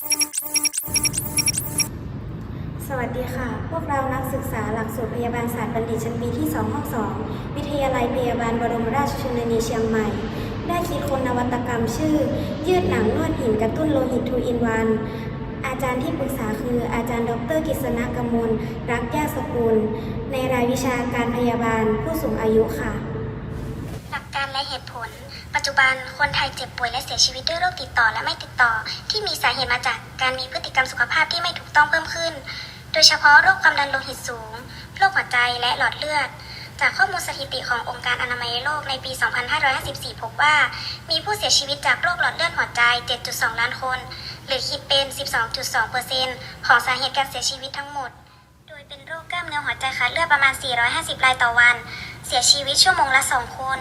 สวัสดีค่ะ พวกเรานักศึกษาหลักสูตรพยาบาลศาสตร์บัณฑิตชั้นปีที่ 2 ห้อง 2 วิทยาลัยพยาบาลบรมราชชนนีเชียงใหม่ ได้คิดค้นนวัตกรรมชื่อ ยืดหนังนวดหินกระตุ้นโลหิตทูอินวัน อาจารย์ที่ปรึกษาคืออาจารย์ ดรกิษณกมล รักยาสกุล ในรายวิชาการพยาบาลผู้สูงอายุค่ะ หลักการและเหตุผล ปัจจุบันคนไทยเจ็บป่วยและเสียชีวิตด้วยโรคติดต่อและไม่ติดต่อ ที่มีสาเหตุมาจากการมีพฤติกรรมสุขภาพที่ไม่ถูกต้องเพิ่มขึ้น โดยเฉพาะโรคความดันโลหิตสูง โรคหัวใจและหลอดเลือด จากข้อมูลสถิติขององค์การอนามัยโลกในปี 2554 พบว่า มีผู้เสียชีวิตจากโรคหลอดเลือดหัวใจ 7.2 ล้านคน หรือคิดเป็น 12.2%ของสาเหตุการเสียชีวิตทั้งหมด โดยเป็นโรคกล้ามเนื้อหัวใจขาดเลือดประมาณ 450 รายต่อวัน เสียชีวิตชั่วโมงละ 2 คน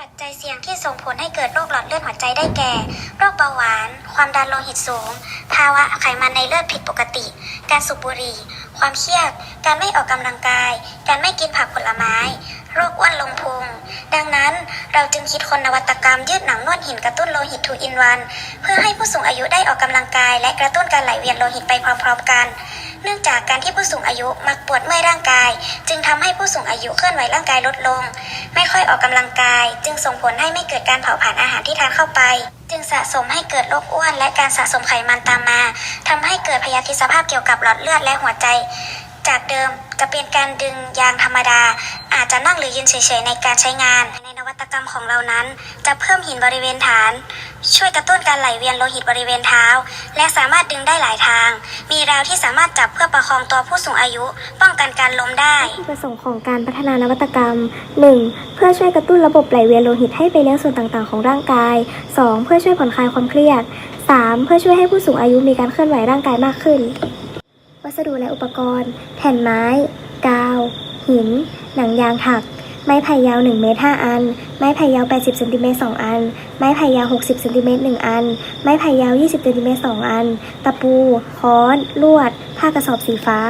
ปัจจัยเสี่ยงที่ส่งผลให้เกิดโรคหลอดเลือดหัวใจได้แก่ โรคเบาหวาน ความดันโลหิตสูง ภาวะไขมันในเลือดผิดปกติ การสูบบุหรี่ ความเครียด การไม่ออกกำลังกาย การไม่กินผักผลไม้ โรคอ้วนลงพุง ดังนั้น เราจึงคิดคนนวัตกรรมยืดหนังนวดหินกระตุ้นโลหิตทูอินวัน เพื่อให้ผู้สูงอายุได้ออกกำลังกาย และกระตุ้นการไหลเวียนโลหิตไปพร้อมๆกัน เนื่องจากการที่ผู้สูงอายุมักปวดเมื่อยร่างกาย จึงทำให้ผู้สูงอายุเคลื่อนไหวร่างกายลดลง ไม่ค่อยออกกำลังกาย จึงส่งผลให้ไม่เกิดการเผาผลาญอาหารที่ทานเข้าไป จึงสะสมให้เกิดโรคอ้วน และการสะสมไขมันตามมาทำให้เกิดพยาธิสภาพเกี่ยวกับหลอดเลือดและหัวใจจากเดิมจะเป็นการดึงยางธรรมดา อาจจะนั่งหรือยืนเฉยๆในการใช้งานในนวั ตกรรมของเรานั้น จะเพิ่มหินบริเวณฐาน ช่วยกระตุ้นการไหลเวียนโลหิตบริเวณเท้า และสามารถดึงได้หลายทาง มีราวที่สามารถจับเพื่อประคองตัวผู้สูงอายุ ป้องกันการล้มได้วัตถุประสงค์ของการพัฒนานวัตกรรม 1. เพื่อช่วยกระตุ้นระบบไหลเวียนโลหิตให้ไปเลี้ยงส่วนต่างๆ ของร่างกาย 2. เพื่อช่วยผ่อนคลายความเครียด 3. เพื่อช่วยให้ผู้สูงอายุมีการเคลื่อนไหวร่างกายมากขึ้น วัสดุและอุปกรณ์ แผ่นไม้ กาว หิน หนังยางถัก ไม้ไผ่ยาว1เมตร5อัน ไม้ไผ่ยาว 80เซนติเมตร2อัน ไม้ไผ่ยาว 60เซนติเมตร1อัน ไม้ไผ่ยาว 20เซนติเมตร2อัน ตะปู ค้อน ลวด ผ้ากระสอบสีฟ้า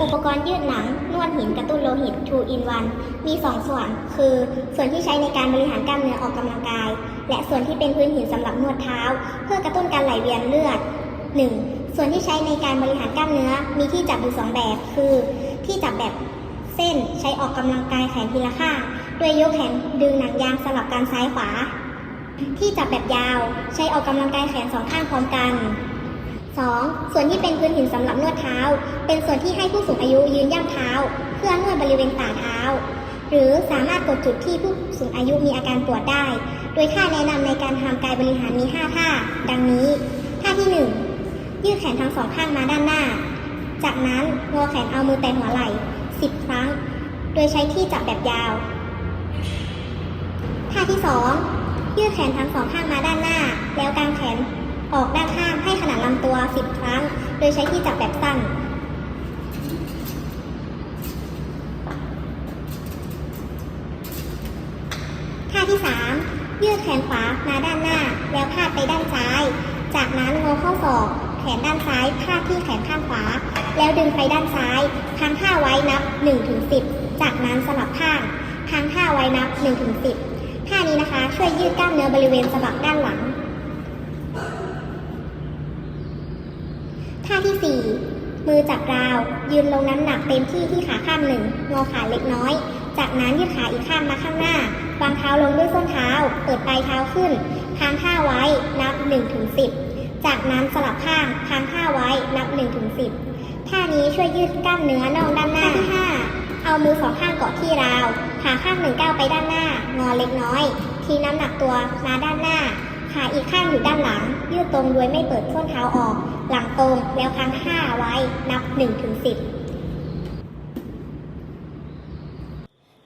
อุปกรณ์ยืดหนัง นวดหินกระตุ้นโลหิต 2 in 1 มี 2 ส่วน คือ ส่วนที่ใช้ในการบริหารกล้ามเนื้อออกกำลังกาย และส่วนที่เป็นพื้นหินสำหรับนวดเท้า เพื่อกระตุ้นการไหลเวียนเลือด 1. ส่วนที่ใช้ในการบริหารกล้ามเนื้อมีที่จับอยู่สองแบบ คือ ที่จับแบบ เส้นใช้ออกกำลังกายแขนทีละข้างด้วยยกแขนดึงหนังยางสลับกันซ้ายขวา ที่จับแบบยาวใช้ออกกำลังกายแขนสองข้างพร้อมกัน 2. ส่วนที่เป็นพื้นหินสำหรับนวดเท้า เป็นส่วนที่ให้ผู้สูงอายุยืนย่ำเท้า เพื่อนวดบริเวณฝ่าเท้า หรือสามารถกดจุดที่ผู้สูงอายุมีอาการปวดได้ โดยท่าแนะนำในการทำกายบริหารมี 5 ท่า ดังนี้ ท่าที่ 1 ยืดแขนทั้งสองข้างมาด้านหน้า จากนั้นงอแขนเอามือแตะหัวไหล่ 10 ครั้ง โดยใช้ที่จับแบบยาว ท่าที่ 2 ยืดแขนทั้งสองข้างมาด้านหน้า แล้วกางแขนออกด้านข้างให้ขนาดลำตัว 10 ครั้ง โดยใช้ที่จับแบบสั้น ท่าที่ 3 ยืดแขนขวามาด้านหน้า แล้วพาดไปด้านซ้าย จากนั้นงอข้อศอก ขนด้านซ้ายพาดที่แขนข้างขวา แล้วดึงไปด้านซ้ายค้างท่าไว้นับ1ถึง10จากนั้นสลับข้างค้างท่าไว้นับ1ถึง10ท่านี้นะคะ ช่วยยืดกล้ามเนื้อบริเวณสะบักด้านหลัง ท่าที่ 4 มือจับราว ยืนลงน้ำหนักเต็มที่ที่ขาข้างหนึ่งงอขาเล็กน้อย จากนั้นยืดขาอีกข้างมาข้างหน้าวางเท้าลงด้วยส้นเท้า เปิดปลายเท้าขึ้นค้างท่าไว้นับ1ถึง จากนั้นสลับข้างค้างท่าไว้นับ1ถึง10 ท่านี้ช่วยยืดกล้ามเนื้อน่องด้านหน้าที่5เอามือสองข้างเกาะที่ราว ขาข้างหนึ่งก้าวไปด้านหน้า งอเล็กน้อย ทีน้ำหนักตัวมาด้านหน้า ขาอีกข้างอยู่ด้านหลัง ยืดตรงโดยไม่เปิดส้นเท้าออก หลังตรงแล้วค้างท่าไว้นับ1ถึง10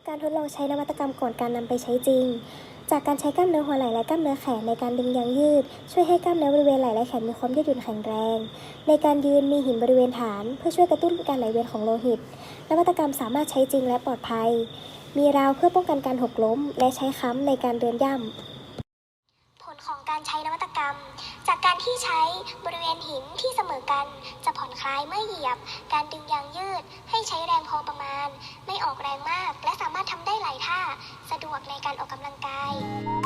การทดลองใช้นวัตกรรมก่อนการนำไปใช้จริง จากการใช้กล้ามเนื้อหัวไหล่และกล้ามเนื้อแขนในการดึงยางยืด ช่วยให้กล้ามเนื้อบริเวณไหล่และแขนมีความยืดหยุ่นแข็งแรง ในการยืนมีหินบริเวณฐาน เพื่อช่วยกระตุ้นการไหลเวียนของโลหิต นวัตกรรมสามารถใช้จริงและปลอดภัย มีราวเพื่อป้องกันการหกล้ม และใช้ค้ำในการเดินย่ำ ผลของการใช้นวัตกรรม จากการที่ใช้บริเวณหินที่เสมอกัน จะผ่อนคลายเมื่อเหยียบ การดึงยางยืด ให้ใช้แรง วกในการออกกำลังกาย